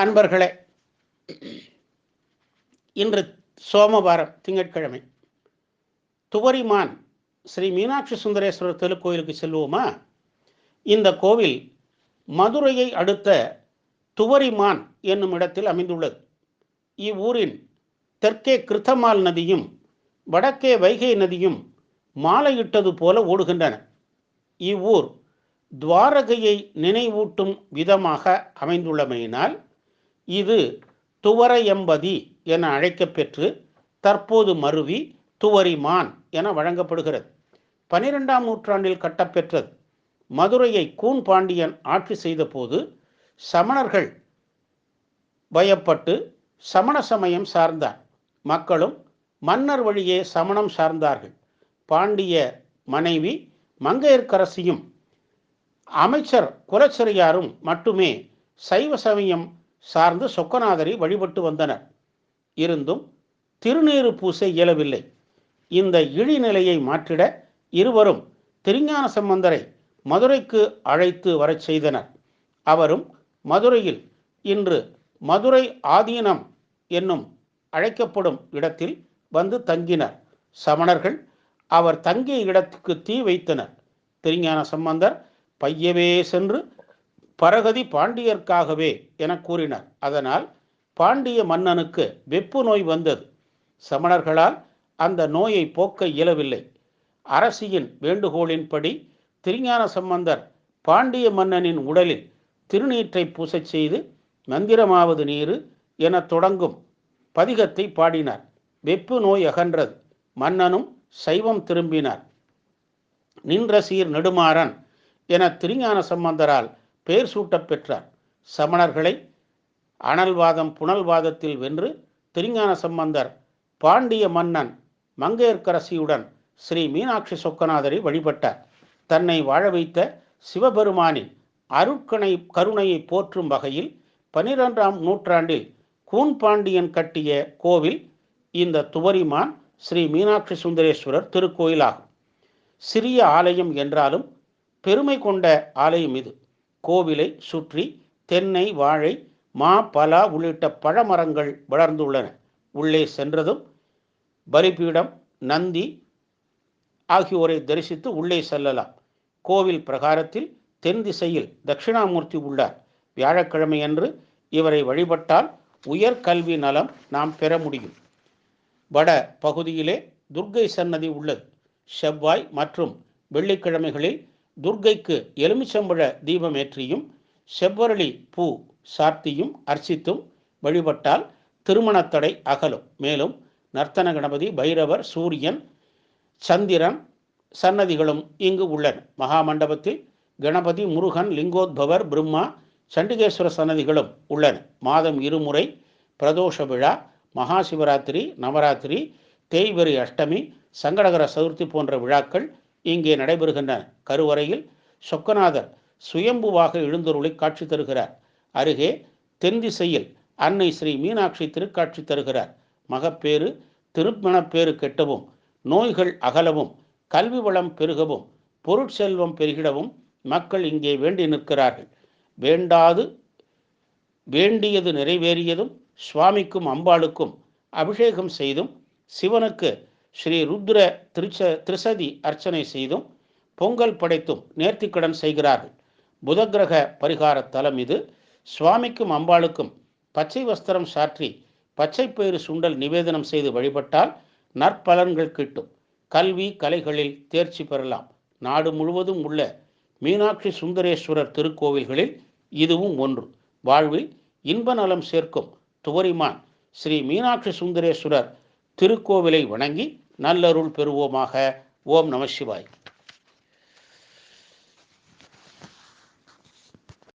அன்பர்களே இன்று சோமவாரம் திங்கட்கிழமை. துவரிமான் ஸ்ரீ மீனாட்சி சுந்தரேஸ்வரர் திருக்கோயிலுக்கு செல்வோமா? இந்த கோவில் மதுரையை அடுத்த துவரிமான் என்னும் இடத்தில் அமைந்துள்ளது. இவ்வூரின் தெற்கே கிருத்தமால் நதியும் வடக்கே வைகை நதியும் மாலையிட்டது போல ஓடுகின்றன. இவ்வூர் துவாரகையை நினைவூட்டும் விதமாக அமைந்துள்ளமையினால் இது துவரையம்பதி என அழைக்கப்பெற்று தற்போது மருவி துவரிமான் என வழங்கப்படுகிறது. பனிரெண்டாம் நூற்றாண்டில் கட்டப்பெற்றது. மதுரையை கூன் பாண்டியன் ஆட்சி செய்தபோது சமணர்கள் பயப்பட்டு சமண சமயம் சார்ந்தார். மக்களும் மன்னர் வழியே சமணம் சார்ந்தார்கள். பாண்டிய மனைவி மங்கையர்க்கரசியும் அமைச்சர் குலச்சிறையாரும் மட்டுமே சைவ சமயம் சார்ந்து சொக்கநாதரை வழிபட்டு வந்தனர். இருந்தும் திருநீறு பூச இயலவில்லை. இந்த இழிநிலையை மாற்றிட இருவரும் திருஞான சம்பந்தரை மதுரைக்கு அழைத்து வரச் செய்தனர். அவரும் மதுரையில் இன்று மதுரை ஆதீனம் என்னும் அழைக்கப்படும் இடத்தில் வந்து தங்கினர். சமணர்கள் அவர் தங்கிய இடத்துக்கு தீ வைத்தனர். திருஞான சம்பந்தர் பையவே சென்று பரகதி பாண்டியர்க்காகவே என கூறினார். அதனால் பாண்டிய மன்னனுக்கு வெப்பு நோய் வந்தது. சமணர்களால் அந்த நோயை போக்க இயலவில்லை. அரசியின் வேண்டுகோளின்படி திருஞான சம்பந்தர் பாண்டிய மன்னனின் உடலில் திருநீற்றை பூசச் செய்து மந்திரமாவது நீரு என தொடங்கும் பதிகத்தை பாடினார். வெப்பு நோய் அகன்றது. மன்னனும் சைவம் திரும்பினார். நின்ற சீர் நெடுமாறன் என திருஞான சம்பந்தரால் பெயர் சூட்டப் பெற்றார். சமணர்களை அனல்வாதம் புனல்வாதத்தில் வென்று திருஞான சம்பந்தர் பாண்டிய மன்னன் மங்கையர்க்கரசியுடன் ஸ்ரீ மீனாட்சி சொக்கநாதரை வழிபட்டார். தன்னை வாழ வைத்த சிவபெருமானின் அருட்கணை கருணையை போற்றும் வகையில் பனிரெண்டாம் நூற்றாண்டில் கூன்பாண்டியன் கட்டிய கோவில் இந்த துவரிமான் ஸ்ரீ மீனாட்சி சுந்தரேஸ்வரர் திருக்கோயிலாகும். சிறிய ஆலயம் என்றாலும் பெருமை கொண்ட ஆலயம் இது. கோவிலை சுற்றி தென்னை வாழை மா பலா உள்ளிட்ட பழமரங்கள் வளர்ந்துள்ளன. உள்ளே சென்றதும் பலிபீடம் நந்தி ஆகியோரை தரிசித்து உள்ளே செல்லலாம். கோவில் பிரகாரத்தில் தென் திசையில் தட்சிணாமூர்த்தி உள்ளார். வியாழக்கிழமையன்று இவரை வழிபட்டால் உயர்கல்வி நலம் நாம் பெற முடியும். வட பகுதியிலே துர்க்கை சன்னதி உள்ளது. செவ்வாய் மற்றும் வெள்ளிக்கிழமைகளில் துர்க்கைக்கு எலுமிச்சம்பழ தீபமேற்றியும் செவ்வரளி பூ சார்த்தியும் அர்ச்சித்தும் வழிபட்டால் திருமணத்தடை அகலும். மேலும் நர்த்தன கணபதி பைரவர் சூரியன் சந்திரன் சன்னதிகளும் இங்கு உள்ளன. மகாமண்டபத்தில் கணபதி முருகன் லிங்கோத்பவர் பிரம்மா சண்டிகேஸ்வர சன்னதிகளும் உள்ளன. மாதம் இருமுறை பிரதோஷ விழா மகா சிவராத்திரி நவராத்திரி தேய்வரி அஷ்டமி சங்கடகர சதுர்த்தி போன்ற விழாக்கள் இங்கே நடைபெறுகின்ற கருவறையில் சொக்கநாதர் சுயம்புவாக எழுந்தொருளை காட்சி தருகிறார். அருகே தென் திசையில் அன்னை ஸ்ரீ மீனாட்சி திருக்காட்சி தருகிறார். மகப்பேறு திருமணப்பேறு கெட்டவும் நோய்கள் அகலவும் கல்வி வளம் பெருகவும் பொருட்செல்வம் பெருகிடவும் மக்கள் இங்கே வேண்டி நிற்கிறார்கள். வேண்டாது வேண்டியது நிறைவேறியதும் சுவாமிக்கும் அம்பாளுக்கும் அபிஷேகம் செய்தும் சிவனுக்கு ஸ்ரீ ருத்ர திருச்ச திரிசதி அர்ச்சனை செய்தும் பொங்கல் படைத்தும் நேர்த்திக்கடன் செய்கிறார்கள். புதக்கிரக பரிகார தலம் இது. சுவாமிக்கும் அம்பாளுக்கும் பச்சை வஸ்திரம் சாற்றி பச்சை பயிறு சுண்டல் நிவேதனம் செய்து வழிபட்டால் நற்பலன்கள் கிட்டும். கல்வி கலைகளில் தேர்ச்சி பெறலாம். நாடு முழுவதும் உள்ள மீனாட்சி சுந்தரேஸ்வரர் திருக்கோவில்களில் இதுவும் ஒன்று. வாழ்வில் இன்ப நலம் சேர்க்கும் துவரிமான் ஸ்ரீ மீனாட்சி சுந்தரேஸ்வரர் திருக்கோவிலை வணங்கி நல்லருள் பெறுவோமாக. ஓம் நம சிவாய்.